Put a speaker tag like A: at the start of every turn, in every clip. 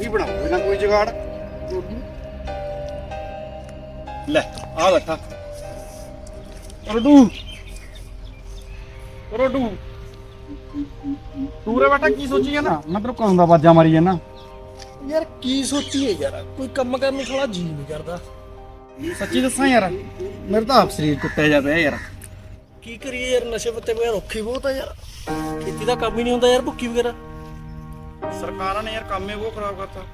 A: ਜਗਾੜ। ਲੈ ਆ ਬੈਠਾ। ਰੋਡੂ। ਰੋਡੂ। ਤੂਰੇ ਬੈਠਾ ਕੀ ਸੋਚੀ ਜਾਂਦਾ? ਮੈਂ ਤੈਨੂੰ ਕਦੋਂ ਦਾ ਬਾਜਾ ਮਾਰੀ ਜਾਂਦਾ?
B: ਯਾਰ ਕੀ ਸੋਚੀਏ ਯਾਰ? ਕੋਈ ਕੰਮ ਕਰਨ ਨੂੰ ਥੋੜਾ ਜੀ ਨਹੀਂ ਕਰਦਾ।
A: ਸੱਚੀ ਦੱਸਾਂ ਯਾਰ ਮੇਰੇ ਤਾਂ ਆਪ ਸਰੀਰ ਟੁੱਟਿਆ ਜਾ ਪਿਆ ਯਾਰ।
B: ਕੀ ਕਰੀਏ ਯਾਰ ਨਸ਼ੇ ਪੱਤੇ ਬਗੈਰ ਔਖੀ ਬਹੁਤ ਆ ਯਾਰ। ਖੇਤੀ ਦਾ ਕੰਮ ਹੀ ਨਹੀਂ ਹੁੰਦਾ ਯਾਰ ਭੁੱਕੀ ਵਗੈਰਾ।
A: ਸਰਕਾਰਾਂ ਨੇ ਯਾਰ ਕੰਮ ਹੀ ਉਹ ਖਰਾਬ ਕਰਤਾ।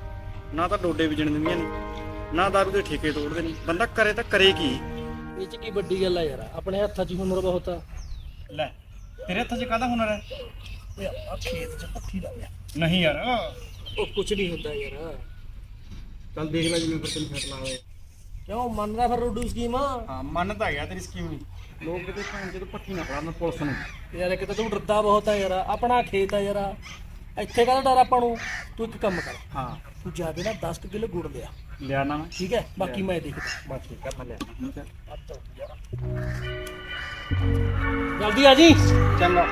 A: ਨਾ ਤਾਂ ਡੋਡੇ ਵਿਜਣ ਦਿੰਦੀਆਂ ਨੇ ਨਾ ਦਾਰੂ ਦੇ ਠੇਕੇ ਤੋੜਦੇ ਨੇ। ਬੰਦਾ ਕਰੇ ਤਾਂ ਕਰੇ ਕੀ?
B: ਇਹ ਚ ਕੀ ਵੱਡੀ ਗੱਲ ਆ ਯਾਰ ਆਪਣੇ ਹੱਥਾਂ 'ਚ ਹੁਨਰ ਬਹੁਤ ਆ।
A: ਲੈ ਤੇਰੇ ਹੱਥ 'ਚ ਕਾਹਦਾ ਹੁਨਰ ਹੈ?
B: ਓਏ ਆ ਖੇਤ 'ਚ ਭੱਠੀ ਲਾ ਲਿਆ।
A: ਨਹੀਂ ਯਾਰ।
B: ਉਹ ਕੁਝ ਨਹੀਂ ਹੁੰਦਾ ਯਾਰ।
A: ਚੱਲ ਦੇਖ ਲੈ ਜਿਵੇਂ ਫਿਰ ਤੈਨੂੰ ਫਿੱਟ ਲਾਵੇ
B: ਕਿਉਂ ਮੰਨਦਾ ਫਿਰ ਰੋਡੂ ਸਕੀਮ? ਆ
A: ਹਾਂ ਮੰਨ ਤਾਂ ਗਿਆ ਤੇਰੀ ਸਕੀਮ ਲੋਕ ਕਿਤੇ ਭੈਣ ਜਦੋਂ ਪੱਠੀ ਨਾ ਫੜਨ ਪੁਲਿਸ ਨੂੰ।
B: ਯਾਰ ਇੱਕ ਤਾਂ ਤੂੰ ਡਰਦਾ ਬਹੁਤ ਆ ਯਾਰ ਆਪਣਾ ਖੇਤ ਆ ਯਾਰ। ਇੱਥੇ ਕਾਹਦਾ ਡਰ ਆਪਾਂ ਨੂੰ? ਤੂੰ ਇੱਕ ਕੰਮ ਕਰ।
A: ਹਾਂ।
B: ਤੂੰ ਜਾ ਕੇ ਨਾ 10 ਕਿਲੋ ਗੁੜ ਲਿਆ।
A: ਲਿਆ ਨਾ ਮੈਂ।
B: ਠੀਕ ਹੈ? ਬਾਕੀ ਮੈਂ ਦੇਖਦਾ।
A: ਬਸ ਠੀਕ ਮੈਂ ਲਿਆ।
B: ਜਲਦੀ ਆ ਜੀ।
A: ਚੰਗਾ।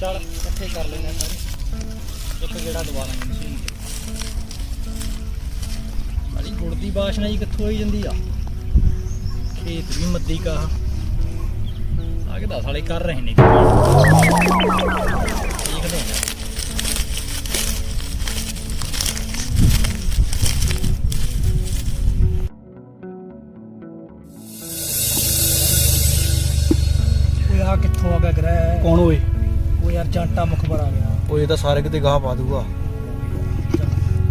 B: ਚੱਲ ਇਕੱਠੇ ਕਰ ਲੈਣੇ ਸਾਰੇ। ਇੱਕ ਜਿਹੜਾ ਦਵਾ ਲਾਂਗੇ ਮਸ਼ੀਨ ਤੇ। ਅਜੀ ਗੁੜ ਦੀ ਬਾਸ਼ਨਾ ਜੀ ਕਿੱਥੋਂ ਆਈ ਜਾਂਦੀ ਆ? ਖੇਤ ਵੀ ਮੱਦੀ ਕਾ। ਕੇ ਦਾ ਵਾਲੇ ਕਰ ਰਹੇ ਨੇ। ਦੇਖਦੇ ਹਾਂ
A: ਤਾਂ ਸਾਰੇ ਕਿਤੇ ਗਾਹ ਪਾ ਦੂਗਾ।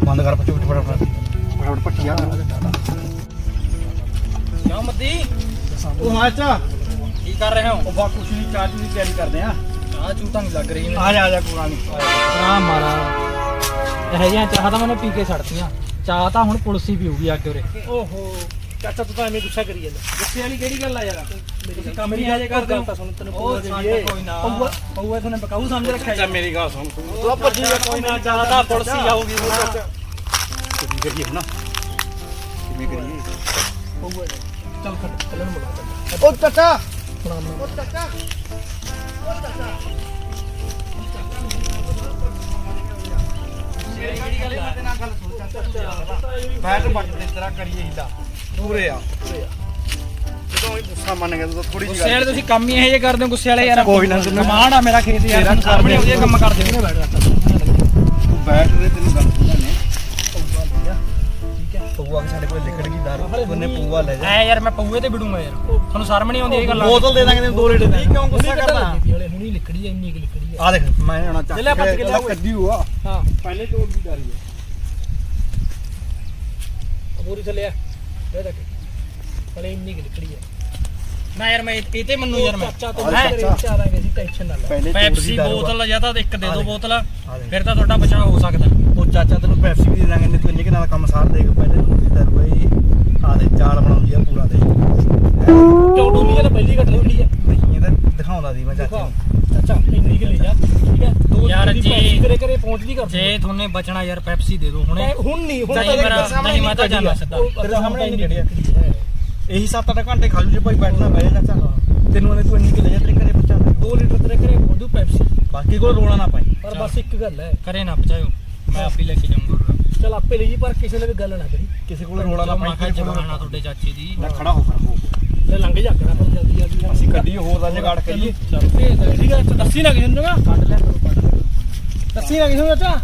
A: ਬੰਦ ਕਰ ਪੱਟੀ ਫਟਾਫਟ। ਫਟਾਫਟ ਪੱਟੀ ਆ
B: ਕਿਉਂ ਮੱਦੀ?
A: ਉਹ ਹਾਂ ਚਾ
B: ਕੀ ਕਰ ਰਹੇ ਹੋ?
A: ਉਹ ਬਾ ਕੁਛ ਨਹੀਂ ਚਾਹ ਦੀ ਤਿਆਰੀ ਕਰਦੇ ਆ।
B: ਚਾਹ ਚੂ ਤਾਂ ਨਹੀਂ ਲੱਗ ਰਹੀ ਮੈਨੂੰ।
A: ਆ ਜਾ ਆ ਜਾ ਕੋਲਾ ਨਹੀਂ।
B: ਆ ਮਾਰਾ। ਇਹ ਜਿਹੀਆਂ ਚਾਹ ਤਾਂ ਮੈਨੇ ਪੀ ਕੇ ਛੱਡਤੀਆਂ। ਚਾਹ ਤਾਂ ਹੁਣ ਪੁਲਿਸ ਹੀ ਪੀਊਗੀ ਆ ਕੇ ਉਰੇ। ਓਹੋ। ਚਾਚਾ ਤੂੰ ਤਾਂ ਐਵੇਂ ਗੁੱਸਾ ਕਰੀ ਜਾਂਦਾ। ਗੁੱਸੇ ਵਾਲੀ ਕਿਹੜੀ ਗੱਲ ਆ ਯਾਰ? ਤੁਸੀਂ ਕੰਮ ਨਹੀਂ ਆਜੇ ਕਰਦੇ ਹੋ। ਸੁਣ ਤੈਨੂੰ ਪਊਆ ਦੇ ਦਈਏ
A: ਕੋਈ ਨਾ।
B: ਪਊਆ ਪਊਆ ਤੁਹਾਨੂੰ ਬਕਾਊ ਸਮਝ ਰੱਖਿਆ
A: ਅੱਛਾ ਮੇਰੀ ਗੱਲ ਸੁਣ। ਤੂੰ
B: ਉਹ ਭੱਜੀ ਜਾ ਕੋਈ ਨਾ ਤਾਂ ਪੁਲਿਸ ਹੀ ਆਊਗੀ
A: ਕਿਵੇਂ ਕਰੀਏ ਹੁਣ? ਕਿਵੇਂ ਕਰੀਏ?
B: ਪਊਆ। ਚੱਲ ਖੜ ਚੱਲਣ ਮੁਲਾ ਚੱਲ।
A: ਉਹ ਚਾਚਾ।
B: ਸੁਣਾ ਮੈਨੂੰ
A: ਬੈਠ ਬੱਟ ਦੇ ਤਰ੍ਹਾਂ ਕਰੀਏ ਹੀਲਾ ਪੂਰੇ ਆ। ਜਦੋਂ ਇਹ ਗੁੱਸਾ ਮੰਨ ਗਿਆ ਤੂੰ ਥੋੜੀ
B: ਗੁੱਸੇ ਵਾਲੇ ਤੁਸੀਂ ਕੰਮ ਹੀ ਇਹ ਜੇ ਕਰਦੇ ਹੋ ਗੁੱਸੇ ਵਾਲੇ ਯਾਰ।
A: ਕੋਈ ਨਾ ਤੈਨੂੰ-
B: ਕਮਾਂਡ ਆ ਮੇਰਾ ਖੇਤ ਯਾਰ
A: ਤੇਰਾ
B: ਤੁਹਾਨੂੰ ਸਾਹਮਣੇ ਵਧੀਆ ਕੰਮ ਕਰਦੇ ਹੋ
A: ਤੂੰ ਬੈਠ ਦੇ ਤੈਨੂੰ ਗੱਲ ਸੁਣਾਣੇ
B: ਠੀਕ ਹੈ।
A: ਪਊਆ ਸਾਡੇ ਕੋਲ ਲਿਖੜ ਗਈ ਦਾਰੂ ਉਹਨੇ ਪਊਆ ਲੈ
B: ਐ ਯਾਰ ਮੈਂ ਪਊਏ ਤੇ ਵਿਡੂੰਗਾ ਯਾਰ। ਤੁਹਾਨੂੰ ਸ਼ਰਮ ਨਹੀਂ ਆਉਂਦੀ ਇਹ ਗੱਲ
A: ਬੋਤਲ ਦੇ ਦਾਂਗੇ ਤੈਨੂੰ ਦੋ ਰੇਟ ਦੇ। ਕਿਉਂ ਗੁੱਸਾ ਕਰਦਾ
B: ਵਾਲੇ ਹੁਣੀ ਲਿਖੜੀ ਐ ਇੰਨੀ ਕਿ ਲਿਖੜੀ ਐ
A: ਆ ਦੇਖ ਮੈਂ ਹੁਣ ਚੱਕ
B: ਲੈ ਪੱਟ ਕੇ ਲਿਆ ਓਏ।
A: ਕੱਢੀ ਹੋਆ।
B: ਹਾਂ।
A: ਪਹਿਲੇ ਤੋੜ ਦੀ ਡਾਰੀ ਹੈ
B: ਪੂਰੀ ਥੱਲੇ ਆ। ਇਹ ਦੇਖ ਹਲੇ ਇੰਨੀ ਕਿ ਲਿਖੜੀ ਐ ਨਾ ਯਾਰ ਮੈਂ ਇਹ ਤੇ ਮੰਨੂ ਯਾਰ ਮੈਂ।
A: ਚਾਚਾ
B: ਮੈਂ ਚਾਹਾਂਗੇ ਸੀ ਟੈਨਸ਼ਨ ਨਾ ਲੈ।
A: ਪਹਿਲੇ ਤੋੜ
B: ਪੈਪਸੀ
A: ਦੀ ਦਾਰੂ
B: ਬੋਤਲ ਜਾਂ ਤਾਂ ਇੱਕ ਦੇ ਦਿਓ ਬੋਤਲ
A: ਆ ਦੇਖ।
B: ਫਿਰ ਤਾਂ ਤੁਹਾਡਾ ਬਚਾਅ ਹੋ ਸਕਦਾ।
A: ਉਹ ਚਾਚਾ ਤੈਨੂੰ ਪੈਪਸੀ ਵੀ ਦੇ ਦਾਂਗੇ ਨੇ ਤੂੰ ਇੰਨੇ ਕਿ ਨਾਲ ਕੰਮ ਸਾਰ ਦੇ ਕੇ ਪਹਿਲੇ ਤੂੰ ਦੀ ਦਾਰੂ ਬਈ ਆ ਦੇ ਚਾਲ ਬਣਾਉਂਦੀ ਆ ਪੂਰਾ ਦੇ
B: ਪਹਿਲੀ ਘਟ
A: ਨਹੀਂ ਇਹ ਤਾਂ ਦਿਖਾਉਂਦਾ ਸੀ ਮੈਂ ਚਾਚੇ ਨੂੰ।
B: ਅੱਛਾ ਇੰਨੀ ਕਿ ਲੈ ਜਾ ਠੀਕ ਹੈ ਦੋ
C: ਯਾਰ
B: ਦੀ
C: ਜੀ-
B: ਪੈਪਸੀ ਤੇਰੇ ਘਰੇ ਪਹੁੰਚਦੀ ਕਰ
C: ਜੇ ਤੁਹਾਨੇ ਬਚਣਾ ਯਾਰ ਪੈਪਸੀ ਦੇ ਦਿਓ ਹੁਣੇ।
B: ਹੁਣ ਨਹੀਂ ਹੁਣ
C: ਨਹੀਂ ਮੇਰਾ- ਤਾਂ ਜਾਣਾ ਸਿੱਧਾ।
A: ਤੇਰੇ ਸਾਹਮਣੇ ਨਹੀਂ ਖੜੀ ਆ ਇਹੀ 7-8 ਘੰਟੇ ਖਾ ਲੂ ਜੇ ਭਾਈ ਬੈਠਣਾ ਬਹਿ ਜਾ ਚਾਚਾ ਤੈਨੂੰ ਉਹਨੇ ਤੂੰ ਇੰਨੀ ਕਿ ਲੈ ਜਾ ਤੇਰੇ ਘਰੇ ਪਹੁੰਚਾ ਦੇ
B: 2 ਲੀਟਰ ਤੇਰੇ ਘਰੇ ਪਹੁੰਚੂ ਪੈਪਸੀ
A: ਬਾਕੀ ਕੋਲ ਰੋਣਾ ਨਾ ਪਾਈ
B: ਪਰ ਬਸ ਇੱਕ ਗੱਲ ਹੈ।
C: ਕਰੇ ਨਾ ਬਚਾਇਓ ਮੈਂ ਆਪੇ ਲੈ ਕੇ ਜਾਊਂਗਾ
B: ਚਲ ਆਪੇ ਲਈ ਪਰ ਕਿਸੇ ਨੇ ਵੀ ਗੱਲ ਨਾ ਕਰੀ।
A: ਕਿਸੇ ਕੋਲ ਰੋਣਾ ਨਾ
C: ਮੈਂ
A: ਪਾਈ
C: ਕਿਹਾ ਜਵਾਨਾ ਤੁਹਾਡੇ ਚਾਚੇ ਦੀ।
A: ਨਾ ਖੜਾ ਹੋ ਫਿਰ ਹੋ।
B: ਤੇ ਲੰਘ ਜਾ ਕਰਾਂ ਫਿਰ ਜਲਦੀ ਜਲਦੀ।
A: ਅਸੀਂ ਕੱਢੀ ਹੋਰ ਦਾ ਜਗਾੜ ਕਰੀਏ।
B: ਚਲ ਭੇਜ ਦੇ ਠੀਕ ਹੈ ਦੱਸੀ ਨਾ ਕਿਸੇ ਨੂੰ ਨਾ ਕੱਢ ਕਰੋ। ਦੱਸੀ ਨਾ ਕਿਸੇ ਨੂੰ ਚਾਚਾ।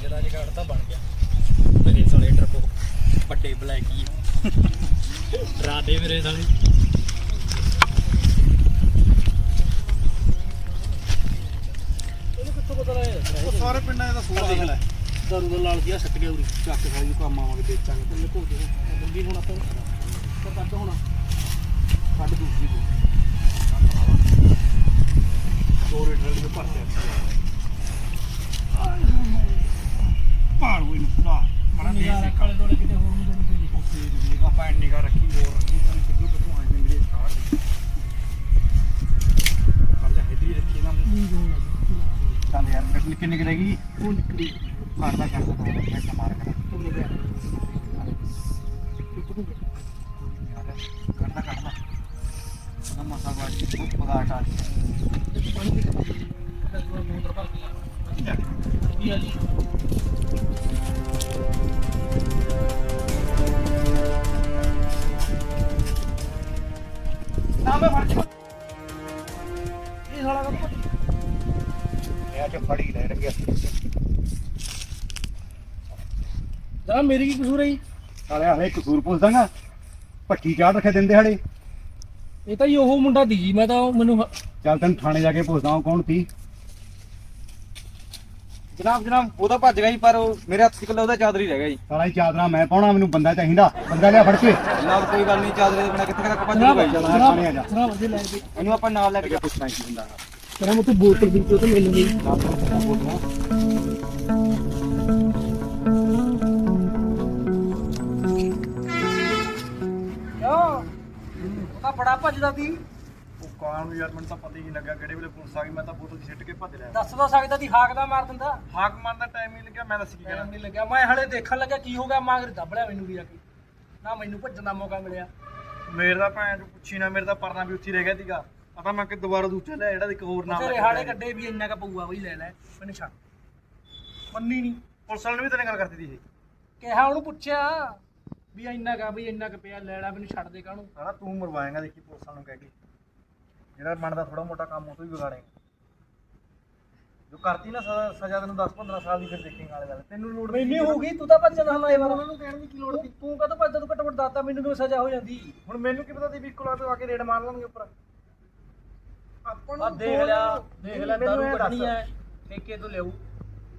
C: ਜਿਹੜਾ ਜਗਾੜ ਤਾਂ ਬਣ ਗਿਆ ਮੇਰੇ ਸਾਲੇ ਟਰਕੋ ਵੱਡੇ ਬਲੈਕ ਹੀ ਰਾਦੇ ਮੇਰੇ ਸਾਲੇ
B: ਇਹਨੂੰ ਕਿੱਥੋਂ ਪਤਾ ਲੱਗਿਆ
A: ਉਹ ਸਾਰੇ ਪਿੰਡਾਂ ਦਾ ਸੂਆ ਦੇਖ ਲੈ
B: ਦਾਰੂ ਦਾ ਲਾਲ ਜਿਹਾ ਸੱਟ ਗਿਆ ਉਰੀ
A: ਚੱਕ ਸਾਰੀ ਨੂੰ ਕੰਮ ਆਵਾਂਗੇ ਵੇਚਾਂਗੇ
B: ਤੇ ਲਕੋ ਦੇ। ਬੰਦੀ ਹੁਣ ਆਪਾਂ ਕੱਢ ਹੁਣ।
A: ਕੱਢ ਦੂਸਰੀ ਦੋ ਲੀਟਰ ਦੇ ਭਰ ਕੇ ਪਾਰ ਹੋਈ ਨਾ ਮੜਾ ਨਹੀਂ ਯਾਰ ਕਾਲੇ
B: ਦੋਲੇ ਕਿਤੇ ਹੋਰ ਨੂੰ ਦੇਣੀ ਪਈ ਉੱਥੇ
A: ਦੇਖੇਗਾ ਪੈਣ ਨਿਗਾ ਰੱਖੀ ਹੋਰ ਰੱਖੀ ਤਾਂ ਕਿੱਦੋਂ ਕਿੱਦੋਂ ਆਏ ਨੇ ਮੇਰੇ ਸਾਹ ਕਰ ਜਾ ਹੈਦਰੀ ਰੱਖੀ ਨਾ ਚੱਲ ਯਾਰ ਕੱਢ ਕਿੰਨੇ ਕਿ ਰਹੀ
B: ਉਹ ਨਿਕਲੀ
A: ਮਾਰਦਾ ਕਰਦਾ ਤਾਂ ਮੈਂ ਮਾਰ ਕਰ
B: ਤੂੰ ਲੈ ਤੂੰ
A: ਕਰਦਾ ਕਰਦਾ ਨਾ ਮਸਾ ਗਾੜੀ ਬਗਾਟ ਆ
B: ਕੀ ਆ ਜੀ
A: ਨਾ ਮੈਂ ਫੜ ਕੇ ਇਹ ਸਾਲਾ ਕਦੋਂ ਇਹ ਅੱਜ ਫੜੀ ਲੈ ਲੱਗਿਆ
B: ਜਰਾ ਮੇਰੀ ਕੀ ਕਸੂਰ ਹੈ ਜੀ?
A: ਸਾਲੇ ਹਲੇ ਕਸੂਰ ਪੁੱਛਦਾਗਾ ਪੱਟੀ ਚਾੜ ਰੱਖੇ ਦਿੰਦੇ ਹਲੇ।
B: ਇਹ ਤਾਂ ਜੀ ਉਹ ਮੁੰਡਾ ਦੀ ਜੀ ਮੈਂ ਤਾਂ ਉਹ ਮੈਨੂੰ ਹ-
A: ਚੱਲ ਤੈਨੂੰ ਥਾਣੇ ਜਾ ਕੇ ਪੁੱਛਦਾ ਹਾਂ ਕੌਣ ਸੀ?
D: ਜਨਾਬ ਜਨਾਬ ਉਹ ਤਾਂ ਭੱਜ ਗਿਆ ਜੀ ਪਰ ਉਹ ਮੇਰੇ ਹੱਥ 'ਚ ਇਕੱਲਾ ਉਹਦਾ ਚਾਦਰ ਹੀ ਰਹਿ ਗਿਆ ਜੀ।
A: ਸਾਲਾ ਹੀ ਚਾਦਰਾ ਮੈਂ ਪਾਉਣਾ ਮੈਨੂੰ ਬੰਦਾ ਚਾਹੀਦਾ। ਬੰਦਾ ਲਿਆ ਫੜ ਕੇ।
D: ਜਨਾਬ ਕੋਈ ਗੱਲ ਨਹੀਂ ਚਾਦਰੇ ਦੇ ਬਿਨਾ ਕਿੱਥੇ ਤੱਕ ਭੱਜ
B: ਜਨਾਬ
D: ਜੂਗਾ ਜੀ
A: ਚੱਲ ਥਾਣੇ ਆ ਜਾ।
B: ਜਨਾਬ ਅਜੇ ਲੈ ਕੇ
D: ਇਹਨੂੰ ਆਪਾਂ ਨਾਲ ਲੈ ਕੇ
A: ਪੁੱਛਣਾ ਕੀ ਹੁੰਦਾ
B: ਜਨਾਬ ਉਹ ਬੋਤਲ ਦੀ ਉਹ ਤਾਂ ਮੈਨੂੰ ਨਹੀਂ ਉਹ ਤਾਂ ਬੜਾ ਭੱਜਦਾ ਸੀ।
A: ਕਾਂ ਨੂੰ ਯਾਰ ਮੈਨੂੰ ਤਾਂ ਪਤਾ ਹੀ ਨਹੀਂ ਲੱਗਿਆ ਕਿਹੜੇ ਵੇਲੇ ਪੁਲਿਸ ਆ ਗਈ ਮੈਂ ਤਾਂ ਬੋਤਲ ਦੀ ਸਿੱਟ ਕੇ ਭੱਜ ਲਿਆ
B: ਦੱਸ ਤਾਂ ਸਕਦਾ ਸੀ ਹਾਕ ਦਾ ਮਾਰ ਦਿੰਦਾ।
A: ਹਾਕ ਮਾਰਨ ਦਾ ਟਾਈਮ ਨਹੀਂ ਲੱਗਿਆ ਮੈਂ ਦੱਸ ਕੀ
B: ਟਾਈਮ ਨਹੀਂ ਲੱਗਿਆ। ਮੈਂ ਹਲੇ ਦੇਖਣ ਲੱਗਾ ਕੀ ਹੋ ਗਿਆ ਮਾਗਰ ਦੱਬ ਲਿਆ ਮੈਨੂੰ ਵੀ ਆ ਕੇ। ਨਾ ਮੈਨੂੰ ਭੱਜਣ ਦਾ ਮੌਕਾ ਮਿਲਿਆ।
A: ਮੇਰੇ ਦਾ ਭੈਣ ਨੂੰ ਪੁੱਛੀ ਨਾ ਮੇਰੇ ਦਾ ਪਰਨਾ ਵੀ ਉੱਥੇ ਰਹਿ ਗਿਆ ਸੀਗਾ। ਪਤਾ ਮੈਂ ਕਿ ਦੁਬਾਰਾ ਦੂਜਾ ਲੈ ਜਿਹੜਾ ਇੱਕ ਹੋਰ ਨਾਮ
B: ਤੇਰੇ ਹਾੜੇ ਕੱਢੇ ਵੀ ਇੰਨਾ ਕ ਪਊਆ ਬਈ ਲੈ ਲੈ ਮੈਨੂੰ ਛੱਡ। ਮੰਨੀ ਨਹੀਂ
A: ਪੁਲਿਸ ਵਾਲੇ ਨੇ ਵੀ ਤੇਰੇ ਗੱਲ ਕਰਤੀ ਸੀ
B: ਕਿਹਾ ਉਹਨੂੰ ਪੁੱਛਿਆ ਵੀ ਇੰਨਾ ਕਾ ਬਈ ਇੰਨਾ ਕ ਪਿਆ ਲੈ ਲੈ ਮੈਨੂੰ ਛੱਡ ਦੇ ਕਾਹਨੂੰ।
A: ਸਾਲਾ ਤੂੰ ਮਰਵਾਏਗਾ ਦੇਖੀ ਪੁਲਿਸ ਨੂੰ ਕਹਿ ਕੇ। ਜਿਹੜਾ ਬਣਦਾ ਥੋੜਾ ਮੋਟਾ ਕੰਮ ਉਹ ਤੋਂ ਵੀ ਵਿਗਾੜੇਗਾ ਜੋ ਕਰਤੀ ਨਾ ਸਜ਼ਾ ਸਜ਼ਾ ਤੈਨੂੰ 10 15 ਸਾਲ ਦੀ ਫਿਰ ਦੇਖੇਂਗਾ ਵਾਲੇ ਗੱਲ। ਤੈਨੂੰ ਲੋੜ
B: ਮੈਨੂੰ ਹੋ ਗਈ ਤੂੰ ਤਾਂ ਭੱਜਣ ਹਲਾ ਇਹ ਉਹਨਾਂ ਨੂੰ ਕਹਿਣ ਦੀ ਕੀ ਲੋੜ ਸੀ? ਤੂੰ ਕਦੋਂ ਭੱਜਦਾ ਤੂੰ ਘੱਟੋ ਘੱਟ ਦੱਸਦਾ ਮੈਨੂੰ ਵੀ ਸਜ਼ਾ ਹੋ ਜਾਂਦੀ?
A: ਹੁਣ ਮੈਨੂੰ ਕੀ ਪਤਾ ਸੀ ਵੀ ਕੋਲਾ ਤੋਂ ਆ ਕੇ ਰੇਡ ਮਾਰ ਲਾਂਗੇ ਉੱਪਰ? ਆਪਾਂ
B: ਆ ਦੇਖ ਲਿਆ ਦੇਖ ਲਿਆ
A: ਮੈਨੂੰ
B: ਦਾਰੂ
A: ਇਹ ਦੱਸ।
B: ਕੱਢਣੀ ਐ ਠੇਕੇ ਤੋਂ ਲਿਆਉ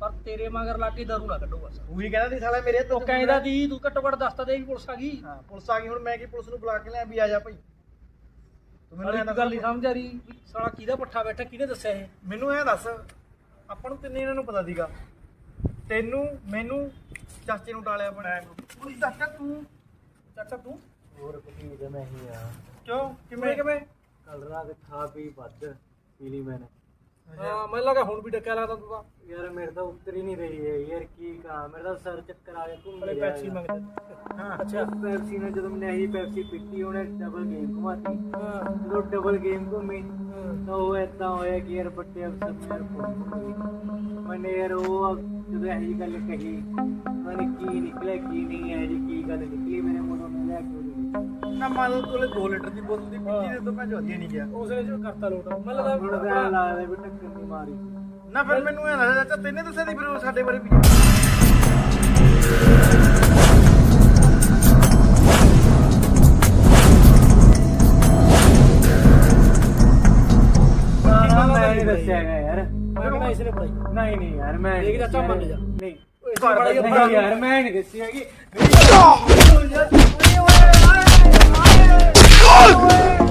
B: ਪਰ ਤੇਰੇ ਮਗਰ ਲਾ ਕੇ ਦਾਰੂ ਨਾ ਕੱਢੋ ਬਸ।
A: ਉਹੀ ਕਹਿੰਦਾ ਸੀ ਸਾਲਾ ਮੇਰੇ
B: ਉਹ ਕਹਿੰਦਾ ਦੀ ਤੂੰ ਘੱਟੋ ਘੱਟ ਦੱਸਦਾ ਦੇ ਵੀ ਪੁਲਿਸ ਆ ਗਈ।
A: ਹਾਂ ਪੁਲਿਸ ਆ ਗਈ ਹੁਣ ਮੈਂ ਕੀ ਪੁਲਿਸ ਨੂੰ ਬੁਲਾ ਕੇ ਲਿਆ ਵੀ ਆ ਜਾ ਭਾਈ। ਤੂੰ
B: ਮੈਨੂੰ
A: ਐਂ ਦੱਸ-
B: ਗੱਲ ਨਹੀਂ ਸਮਝ ਆ ਰਹੀ ਵੀ ਸਾਲਾ ਕਿਹਦਾ ਪੱਠਾ ਬੈਠਾ ਕਿਹਨੇ ਦੱਸਿਆ ਇਹ?
A: ਮੈਨੂੰ ਇਹ ਦੱਸ ਆਪਾਂ ਨੂੰ ਤਿੰਨੇ ਇਹਨਾਂ ਨੂੰ ਪਤਾ ਸੀਗਾ? ਤੈਨੂੰ ਮੈਨੂੰ ਚਾਚੇ ਨੂੰ ਟਾਲਿਆ ਬਣਾਇਆ ਉਹ ਚਾਚਾ ਤੂੰ?
B: ਚਾਚਾ ਤੂੰ?
D: ਹੋਰ ਕੁਝ ਨਹੀਂ ਮੈਂ ਹੀ ਆ।
A: ਕਿਉਂ?
B: ਕਿਵੇਂ ਕਿਵੇਂ?
D: ਕੱਲ ਰਾਤ ਖਾ ਪੀ ਵੱਧ ਪੀ ਲਈ ਮੈਨੇ
B: ਹਾਂ ਮੈਨੂੰ ਲੱਗਾ ਹੁਣ ਵੀ ਡੱਕਿਆ ਲੱਗਦਾ ਤੂੰ ਤਾਂ।
D: ਯਾਰ ਮੇਰੇ ਤਾਂ ਉੱਤਰ ਹੀ ਨਹੀਂ ਰਹੀ ਹੈ ਯਾਰ ਕੀ ਕਹਾਂ? ਮੇਰਾ ਤਾਂ ਸਰ ਚੱਕਰ ਆ ਗਿਆ ਘੁੰਮ
B: ਬੜੇ
D: ਰਿਹਾ
B: ਪੈਪਸੀ। ਮੰਗਦਾ।
A: ਹਾਂ
B: ਅੱਛਾ।
D: ਪੈਪਸੀ ਨੇ ਜਦੋਂ ਮੈਂ ਇਹੀ ਪੈਪਸੀ ਪੀਤੀ ਉਹਨੇ ਡਬਲ ਗੇਮ ਘੁਮਾਤੀ।
B: ਹਾਂ।
D: ਜਦੋਂ ਡਬਲ ਗੇਮ ਘੁੰਮੀ ਤਾਂ ਉਹ ਏਦਾਂ ਹੋਇਆ ਕਿ ਯਾਰ ਬੱਟੇ ਅਫਸਰ ਮੇਰੇ ਕੋਲ ਮੈਨੇ ਯਾਰ ਉਹ ਜਦੋਂ ਇਹ ਗੱਲ ਕਹੀ ਮੈਨੇ ਕੀ ਨਿਕਲਿਆ ਕੀ ਨਹੀਂ ਇਹ ਜਿਹੀ ਕੀ ਗੱਲ ਨਿਕਲੀ ਮੇਰੇ ਮੂੰਹੋਂ ਮੈਂ ਲਿਆ ਕੇ ਉਹਦੇ
A: ਨਾ ਮੰਨ ਲਓ ਤੂੰ 2 ਲੀਟਰ ਦੀ ਬੋਤਲ ਦੀ ਪੀਤੀ ਤੇ ਤੋਂ ਮੈਂ ਜੋਦੀ ਨਹੀਂ ਗਿਆ।
B: ਉਸਨੇ ਜੋ ਕਰਤਾ ਲੋਟ ਮੈਨੂੰ
D: ਹੁਣ
B: ਲੱਗਦਾ
D: ਤਾਂ ਲੱਗਦਾ ਵੀ ਟੱਕਰ ਨਹੀਂ ਮਾਰੀ।
A: ਨਾ ਫਿਰ ਮੈਨੂੰ ਇਹ ਦੱਸ ਚਾਚਾ ਤੈਨੇ ਦੱਸਿਆ ਨਹੀਂ ਫਿਰ ਉਹ ਸਾਡੇ ਬਾਰੇ ਵੀ।
D: ਨਾ ਮੈਂ ਨਹੀਂ ਦੱਸਿਆ ਹੈਗਾ ਯਾਰ।
B: ਮੈਂ ਕਹਿੰਦਾ ਇਸਨੇ ਪੜਾਈ
D: ਨਹੀਂ ਨਹੀਂ ਯਾਰ ਮੈਂ
B: ਦੇਖ ਚਾਚਾ ਮੰਨ ਜਾ।
D: ਨਹੀਂ। ਨਹੀਂ ਯਾਰ ਮੈਂ ਨਹੀਂ ਦੱਸੀ ਹੈਗੀ।
A: ਓਏ